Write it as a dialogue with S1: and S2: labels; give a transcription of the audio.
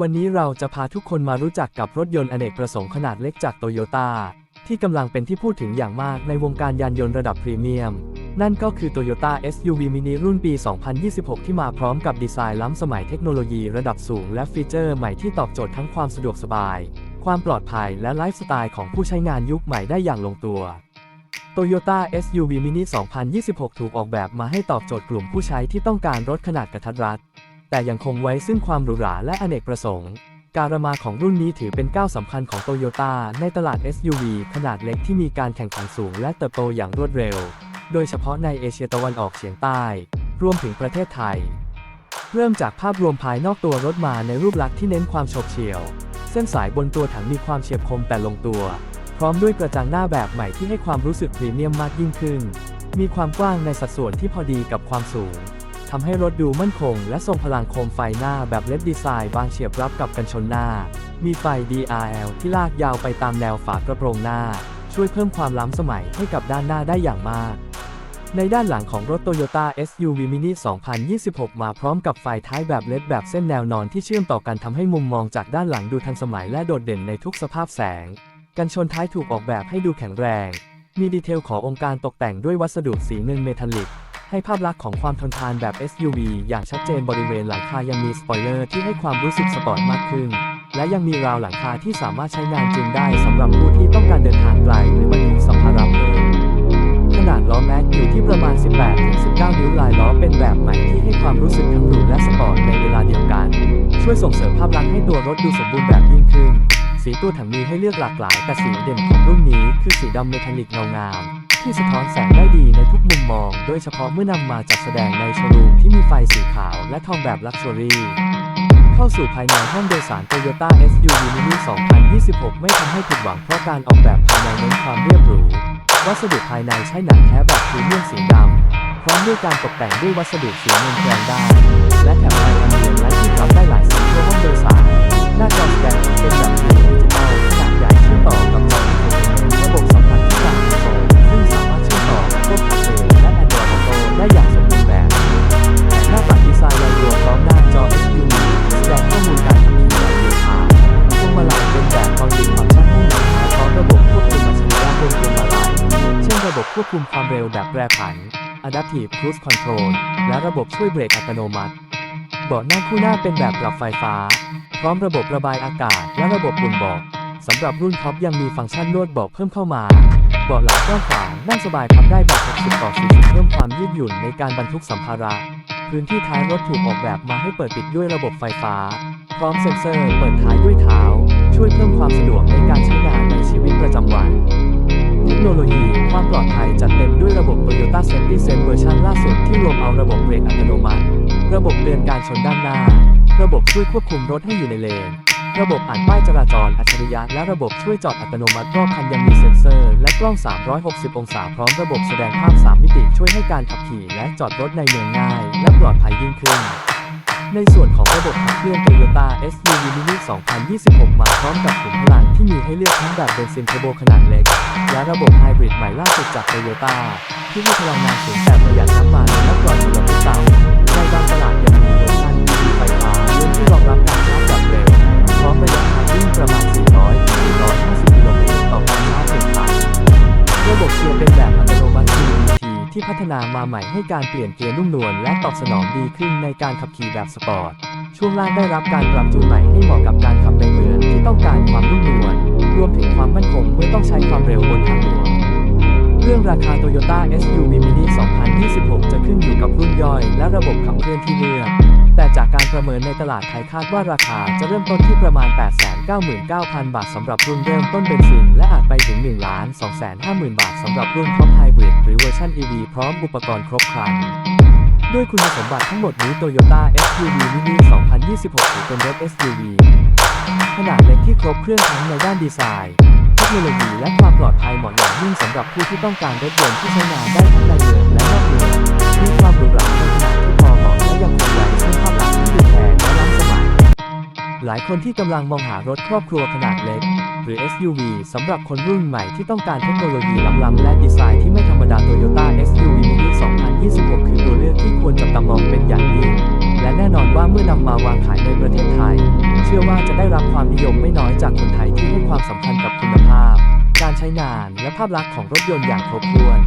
S1: วันนี้เราจะพาทุกคนมารู้จักกับรถยนต์อเนกประสงค์ขนาดเล็กจากโตโยต้าที่กำลังเป็นที่พูดถึงอย่างมากในวงการยานยนต์ระดับพรีเมียม นั่นก็คือ Toyota SUV Mini รุ่นปี 2026 ที่มาพร้อมกับดีไซน์ล้ำสมัยเทคโนโลยีระดับสูงและฟีเจอร์ใหม่ที่ตอบโจทย์ทั้งความสะดวกสบาย ความปลอดภัยและไลฟ์สไตล์ของผู้ใช้งานยุคใหม่ได้อย่างลงตัว Toyota SUV Mini 2026 ถูกออกแบบมาให้ตอบโจทย์กลุ่มผู้ใช้ที่ต้องการรถขนาดกระทัดรัด แต่ยังคงไว้ซึ่งความหรูหราและอเนกประสงค์ การมาของรุ่นนี้ถือเป็นก้าวสำคัญของโตโยต้าในตลาด SUV ขนาดเล็กที่มีการแข่งขันสูงและเติบโตอย่างรวดเร็ว โดยเฉพาะในเอเชียตะวันออกเฉียงใต้ รวมถึงประเทศไทย เริ่มจากภาพรวมภายนอกตัวรถมาในรูปลักษณ์ที่เน้นความโฉบเฉี่ยว เส้นสายบนตัวถังมีความเฉียบคมแต่ลงตัว พร้อมด้วยกระจังหน้าแบบใหม่ที่ให้ความรู้สึกพรีเมียมมากยิ่งขึ้น มีความกว้างในสัดส่วนที่พอดีกับความสูง ทำให้รถดูมั่นคง และทรงพลังโคมไฟหน้าแบบเล็บดีไซน์บางเฉียบรับกับกันชนหน้า มีไฟ DRL ที่ลากยาวไปตามแนวฝากระโปรงหน้า ช่วยเพิ่มความล้ำสมัยให้กับด้านหน้าได้อย่างมากในด้านหลังของรถ Toyota SUV Mini 2026 มาพร้อมกับไฟท้ายแบบเล็ดแบบเส้นแนวนอนที่เชื่อมต่อกันทำให้มุมมองจากด้านหลังดูทันสมัยและโดดเด่นในทุกสภาพแสง กันชนท้ายถูกออกแบบให้ดูแข็งแรง มีดีเทลขององค์การตกแต่งด้วยวัสดุสีเงินเมทัลลิก ให้ภาพลักษณ์ของความทนทานแบบ SUV อย่างชัดเจนบริเวณหลังคายังมีสปอยเลอร์ที่ให้ความรู้สึกสปอร์ตมากขึ้น และยังมีราวหลังคาที่สามารถใช้งานจริงได้สำหรับผู้ที่ต้องการเดินทางไกลหรือบรรทุกสัมภาระเพิ่มขนาดล้อแม็กอยู่ที่ประมาณ 18-19 นิ้วลายล้อเป็นแบบใหม่ที่ให้ความรู้สึกทั้งหรูและสปอร์ตในเวลาเดียวกัน ช่วยส่งเสริมภาพลักษณ์ให้ตัวรถดูสมบูรณ์แบบยิ่งขึ้น สีตัวถังมีให้เลือกหลากหลายแต่สีเด่นของรุ่นนี้คือสีดำเมทัลลิกเงางาม ที่สะท้อนแสงได้ดีในทุกมุมมอง โดยเฉพาะเมื่อนำมาจัดแสดงในโชว์รูมที่มีไฟสีขาวและทองแบบลักชัวรี่เข้าสู่ภายในห้องโดยสาร Toyota SUV Mini 2026 ไม่ทำให้ผิดหวังเพราะการออกแบบภายในเน้นความเรียบหรู วัสดุภายในใช้หนังแท้แบบพรีเมียมสีดำพร้อมด้วยการตกแต่งด้วยวัสดุสีเงินแกรนด้าและแถมไฟอันเดียนไลท์ที่ปรับได้หลายสีทั่วห้องโดยสาร หน้าจอแสดงเป็นแบบดิจิตอล คุมความเร็วแบบแปรผัน Adaptive Cruise Control และระบบช่วยเบรกอัตโนมัติ เบาะนั่งคู่หน้าเป็นแบบปรับไฟฟ้า พร้อมระบบระบายอากาศ และระบบอุ่นเบาะสำหรับรุ่นท็อปยังมีฟังก์ชันนวดเบาะเพิ่มเข้ามา เบาะหลังกว้างขวางนั่งสบายพับได้แบบ 60 ต่อ 40 เพิ่มความยืดหยุ่นในการบรรทุกสัมภาระ พื้นที่ท้ายรถถูกออกแบบมาให้เปิดปิดด้วยระบบไฟฟ้า พร้อมเซ็นเซอร์เปิดท้ายด้วยเท้า ช่วยเพิ่มความสะดวกในการใช้งานในชีวิตประจำวัน เทคโนโลยี ความปลอดภัยจัดเต็มด้วยระบบ Toyota Safety Sense เวอร์ชันล่าสุดที่รวมเอาระบบเบรกอัตโนมัติ ระบบเตือนการชนด้านหน้า ระบบช่วยควบคุมรถให้อยู่ในเลน ระบบอ่านป้ายจราจรอัจฉริยะและระบบช่วยจอดอัตโนมัติรอบคันยังมีเซ็นเซอร์ และกล้อง 360 องศาพร้อมระบบแสดงภาพ 3 มิติช่วยให้การขับขี่และจอดรถในเมืองง่าย และปลอดภัยยิ่งขึ้น ในส่วนของระบบขับเคลื่อน Toyota SUV Mini 2026 มาพร้อมกับขุมพลังที่มีให้เลือกทั้งแบบเบนซินเทอร์โบขนาดเล็ก และระบบไฮบริดใหม่ล่าสุดจาก Toyota ที่มีพลังงานสูงแต่ประหยัดน้ำมันและปลอดมลพิษต่ำในบางตลาดยังมีเวอร์ชัน EV ไฟฟ้ารุ่นที่รองรับการชาร์จแบบเร็วพร้อมประหยะทางวิ่งประมาณ 400-450กิโลเมตรต่อการชาร์จเพียงครั้งระบบเกียร์เป็นแบบอัตโนมัติ ที่พัฒนามาใหม่ให้การเปลี่ยนเกียร์นุ่มนวลและตอบสนองดีขึ้นในการขับขี่แบบสปอร์ต ช่วงล่างได้รับการปรับจูนใหม่ให้เหมาะกับการขับในเมืองที่ต้องการความนุ่มนวล รวมถึงความมั่นคงเมื่อต้องใช้ความเร็วบนทางหลวง เรื่องราคา Toyota SUV Mini 2026 จะขึ้นอยู่กับรุ่นย่อย และระบบขับเคลื่อนที่เลือก แต่จากการประเมินในตลาดไทยคาดว่าราคาจะเริ่มต้นที่ประมาณ 899,000 บาทสำหรับรุ่นเริ่มต้นเบนซิน และอาจไปถึง 1 250,000บาทสำหรับรุ่นท็อปไฮบริดหรือเวอร์ชัน EV พร้อมอุปกรณ์ครบครันด้วยคุณสมบัติทั้งหมดนี้ Toyota SUV Mini 2026 ถือเป็นรถ SUV ขนาดเล็กที่ครบเครื่องทั้งในด้านดีไซน์ โนโลยีและความปลอดภัยเหมาะอย่างยิ่งสำหรับผู้ที่ต้องการรถยนต์ที่ใช้งานได้ทั้งในเมืองและนอกเมืองมีความหรูหรา ลายคนที่กำลังมองหารถครอบครัวขนาดเล็ก หรือ SUV สำหรับคนรุ่นใหม่ที่ต้องการเทคโนโลยีล้ำๆและดีไซน์ที่ไม่ธรรมดา Toyota SUV Mini 2026 คือตัวเลือกที่ควรจับตามองเป็นอย่างยิ่ง และแน่นอนว่าเมื่อนำมาวางขายในประเทศไทย เชื่อว่าจะได้รับความนิยมไม่น้อยจากคนไทยที่ให้ความสำคัญกับคุณภาพ การใช้งานและภาพลักษณ์ของรถยนต์อย่างครบถ้วน